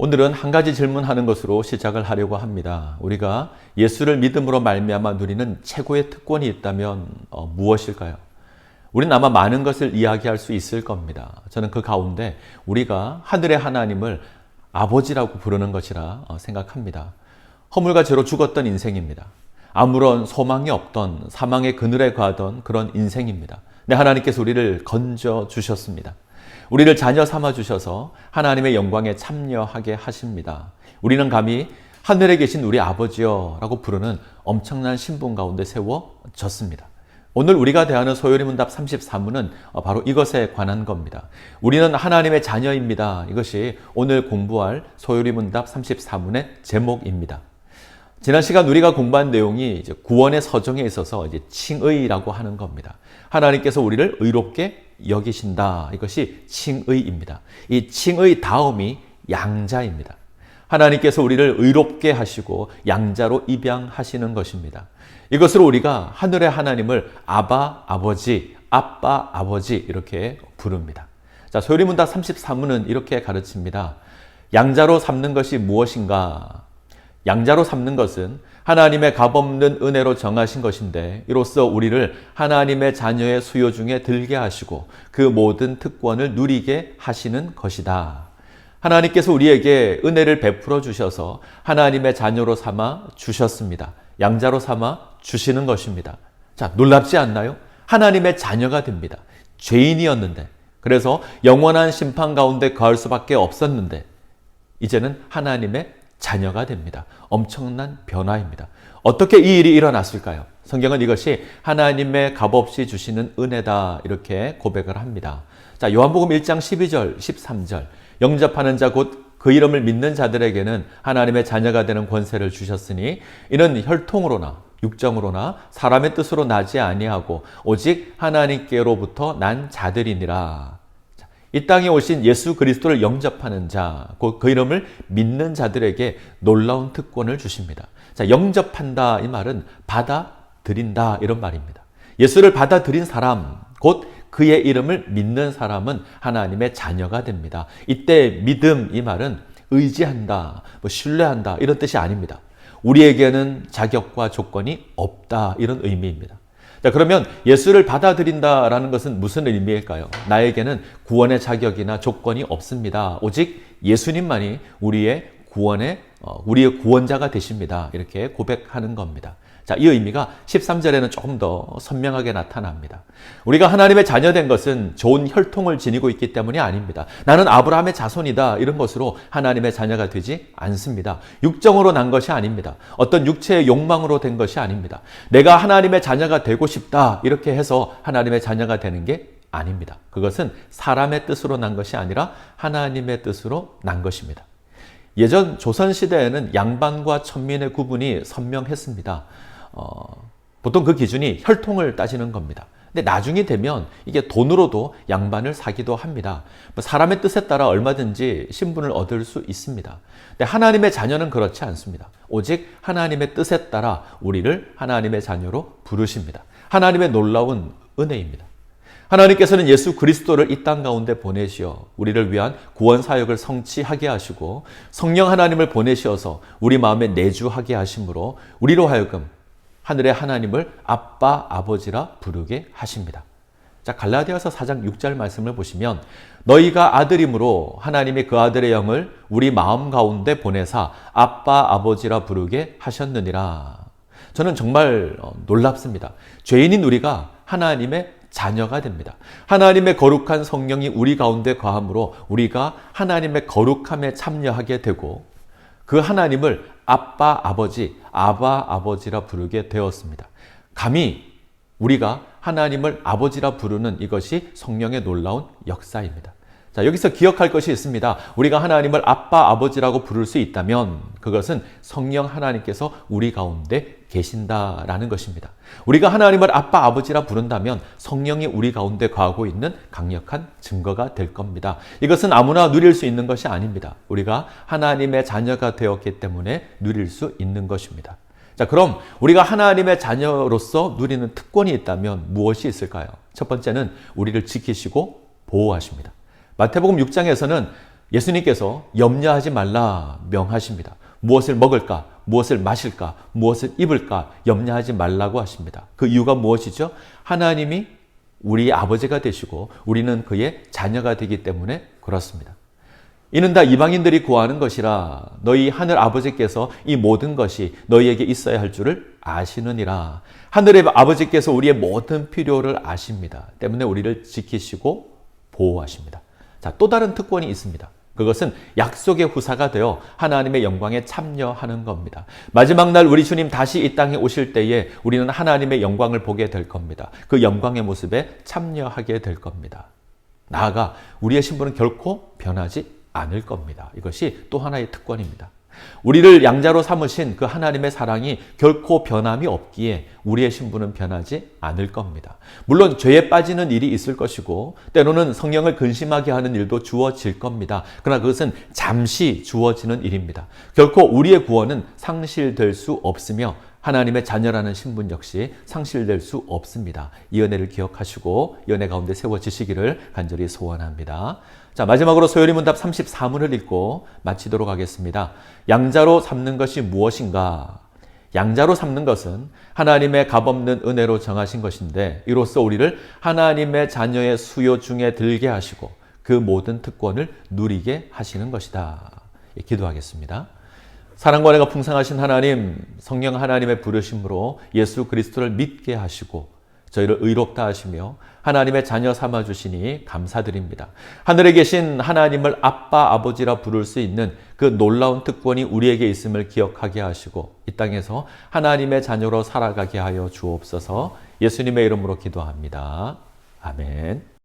오늘은 한 가지 질문하는 것으로 시작을 하려고 합니다. 우리가 예수를 믿음으로 말미암아 누리는 최고의 특권이 있다면 어, 무엇일까요? 우리는 아마 많은 것을 이야기할 수 있을 겁니다. 저는 그 가운데 우리가 하늘의 하나님을 아버지라고 부르는 것이라 어, 생각합니다. 허물과 죄로 죽었던 인생입니다. 아무런 소망이 없던 사망의 그늘에 가던 그런 인생입니다. 네, 하나님께서 우리를 건져 주셨습니다. 우리를 자녀 삼아 주셔서 하나님의 영광에 참여하게 하십니다. 우리는 감히 하늘에 계신 우리 아버지여라고 부르는 엄청난 신분 가운데 세워졌습니다. 오늘 우리가 대하는 소요리 문답 33문은 바로 이것에 관한 겁니다. 우리는 하나님의 자녀입니다. 이것이 오늘 공부할 소요리 문답 34문의 제목입니다. 지난 시간 우리가 공부한 내용이 이제 구원의 서정에 있어서 이제 칭의라고 하는 겁니다. 하나님께서 우리를 의롭게 여기신다. 이것이 칭의입니다. 이 칭의 다음이 양자입니다. 하나님께서 우리를 의롭게 하시고 양자로 입양하시는 것입니다. 이것으로 우리가 하늘의 하나님을 아바 아버지, 아빠 아버지 이렇게 부릅니다. 자, 소리문답 33문은 이렇게 가르칩니다. 양자로 삼는 것이 무엇인가? 양자로 삼는 것은 하나님의 값없는 은혜로 정하신 것인데 이로써 우리를 하나님의 자녀의 수요 중에 들게 하시고 그 모든 특권을 누리게 하시는 것이다. 하나님께서 우리에게 은혜를 베풀어 주셔서 하나님의 자녀로 삼아 주셨습니다. 양자로 삼아 주시는 것입니다. 자, 놀랍지 않나요? 하나님의 자녀가 됩니다. 죄인이었는데, 그래서 영원한 심판 가운데 거할 수밖에 없었는데, 이제는 하나님의 자녀가 됩니다. 엄청난 변화입니다. 어떻게 이 일이 일어났을까요? 성경은 이것이 하나님의 값없이 주시는 은혜다 이렇게 고백을 합니다. 자, 요한복음 1장 12절, 13절. 영접하는 자 곧 그 이름을 믿는 자들에게는 하나님의 자녀가 되는 권세를 주셨으니 이는 혈통으로나 육정으로나 사람의 뜻으로 나지 아니하고 오직 하나님께로부터 난 자들이니라. 이 땅에 오신 예수 그리스도를 영접하는 자, 그 이름을 믿는 자들에게 놀라운 특권을 주십니다. 자, 영접한다 이 말은 받아들인다 이런 말입니다. 예수를 받아들인 사람, 곧 그의 이름을 믿는 사람은 하나님의 자녀가 됩니다. 이때 믿음 이 말은 의지한다, 뭐 신뢰한다 이런 뜻이 아닙니다. 우리에게는 자격과 조건이 없다 이런 의미입니다. 자, 그러면 예수를 받아들인다라는 것은 무슨 의미일까요? 나에게는 구원의 자격이나 조건이 없습니다. 오직 예수님만이 우리의 구원의 어, 우리의 구원자가 되십니다. 이렇게 고백하는 겁니다. 자, 이 의미가 13절에는 조금 더 선명하게 나타납니다. 우리가 하나님의 자녀된 것은 좋은 혈통을 지니고 있기 때문이 아닙니다. 나는 아브라함의 자손이다. 이런 것으로 하나님의 자녀가 되지 않습니다. 육정으로 난 것이 아닙니다. 어떤 육체의 욕망으로 된 것이 아닙니다. 내가 하나님의 자녀가 되고 싶다. 이렇게 해서 하나님의 자녀가 되는 게 아닙니다. 그것은 사람의 뜻으로 난 것이 아니라 하나님의 뜻으로 난 것입니다. 예전 조선시대에는 양반과 천민의 구분이 선명했습니다. 어, 보통 그 기준이 혈통을 따지는 겁니다. 근데 나중이 되면 이게 돈으로도 양반을 사기도 합니다. 뭐 사람의 뜻에 따라 얼마든지 신분을 얻을 수 있습니다. 근데 하나님의 자녀는 그렇지 않습니다. 오직 하나님의 뜻에 따라 우리를 하나님의 자녀로 부르십니다. 하나님의 놀라운 은혜입니다. 하나님께서는 예수 그리스도를 이 땅 가운데 보내시어 우리를 위한 구원 사역을 성취하게 하시고 성령 하나님을 보내시어서 우리 마음에 내주하게 하심으로 우리로 하여금 하늘의 하나님을 아빠 아버지라 부르게 하십니다. 자, 갈라디아서 4장 6절 말씀을 보시면 너희가 아들이므로 하나님이 그 아들의 영을 우리 마음 가운데 보내사 아빠 아버지라 부르게 하셨느니라. 저는 정말 어, 놀랍습니다. 죄인인 우리가 하나님의 자녀가 됩니다. 하나님의 거룩한 성령이 우리 가운데 거함으로 우리가 하나님의 거룩함에 참여하게 되고 그 하나님을 아빠, 아버지, 아바, 아버지라 부르게 되었습니다. 감히 우리가 하나님을 아버지라 부르는 이것이 성령의 놀라운 역사입니다. 자, 여기서 기억할 것이 있습니다. 우리가 하나님을 아빠, 아버지라고 부를 수 있다면 그것은 성령 하나님께서 우리 가운데 계신다라는 것입니다. 우리가 하나님을 아빠, 아버지라 부른다면 성령이 우리 가운데 거하고 있는 강력한 증거가 될 겁니다. 이것은 아무나 누릴 수 있는 것이 아닙니다. 우리가 하나님의 자녀가 되었기 때문에 누릴 수 있는 것입니다. 자, 그럼 우리가 하나님의 자녀로서 누리는 특권이 있다면 무엇이 있을까요? 첫 번째는 우리를 지키시고 보호하십니다. 마태복음 6장에서는 예수님께서 염려하지 말라 명하십니다. 무엇을 먹을까? 무엇을 마실까? 무엇을 입을까? 염려하지 말라고 하십니다. 그 이유가 무엇이죠? 하나님이 우리 아버지가 되시고 우리는 그의 자녀가 되기 때문에 그렇습니다. 이는 다 이방인들이 구하는 것이라 너희 하늘 아버지께서 이 모든 것이 너희에게 있어야 할 줄을 아시느니라. 하늘의 아버지께서 우리의 모든 필요를 아십니다. 때문에 우리를 지키시고 보호하십니다. 자, 또 다른 특권이 있습니다. 그것은 약속의 후사가 되어 하나님의 영광에 참여하는 겁니다. 마지막 날 우리 주님 다시 이 땅에 오실 때에 우리는 하나님의 영광을 보게 될 겁니다. 그 영광의 모습에 참여하게 될 겁니다. 나아가 우리의 신분은 결코 변하지 않을 겁니다. 이것이 또 하나의 특권입니다. 우리를 양자로 삼으신 그 하나님의 사랑이 결코 변함이 없기에 우리의 신분은 변하지 않을 겁니다. 물론 죄에 빠지는 일이 있을 것이고 때로는 성령을 근심하게 하는 일도 주어질 겁니다. 그러나 그것은 잠시 주어지는 일입니다. 결코 우리의 구원은 상실될 수 없으며 하나님의 자녀라는 신분 역시 상실될 수 없습니다. 이 은혜를 기억하시고 이 은혜 가운데 세워지시기를 간절히 소원합니다. 자, 마지막으로 소요리 문답 34문을 읽고 마치도록 하겠습니다. 양자로 삼는 것이 무엇인가? 양자로 삼는 것은 하나님의 값없는 은혜로 정하신 것인데 이로써 우리를 하나님의 자녀의 수요 중에 들게 하시고 그 모든 특권을 누리게 하시는 것이다. 예, 기도하겠습니다. 사랑과 은혜가 풍성하신 하나님, 성령 하나님의 부르심으로 예수 그리스도를 믿게 하시고 저희를 의롭다 하시며 하나님의 자녀 삼아 주시니 감사드립니다. 하늘에 계신 하나님을 아빠 아버지라 부를 수 있는 그 놀라운 특권이 우리에게 있음을 기억하게 하시고 이 땅에서 하나님의 자녀로 살아가게 하여 주옵소서. 예수님의 이름으로 기도합니다. 아멘.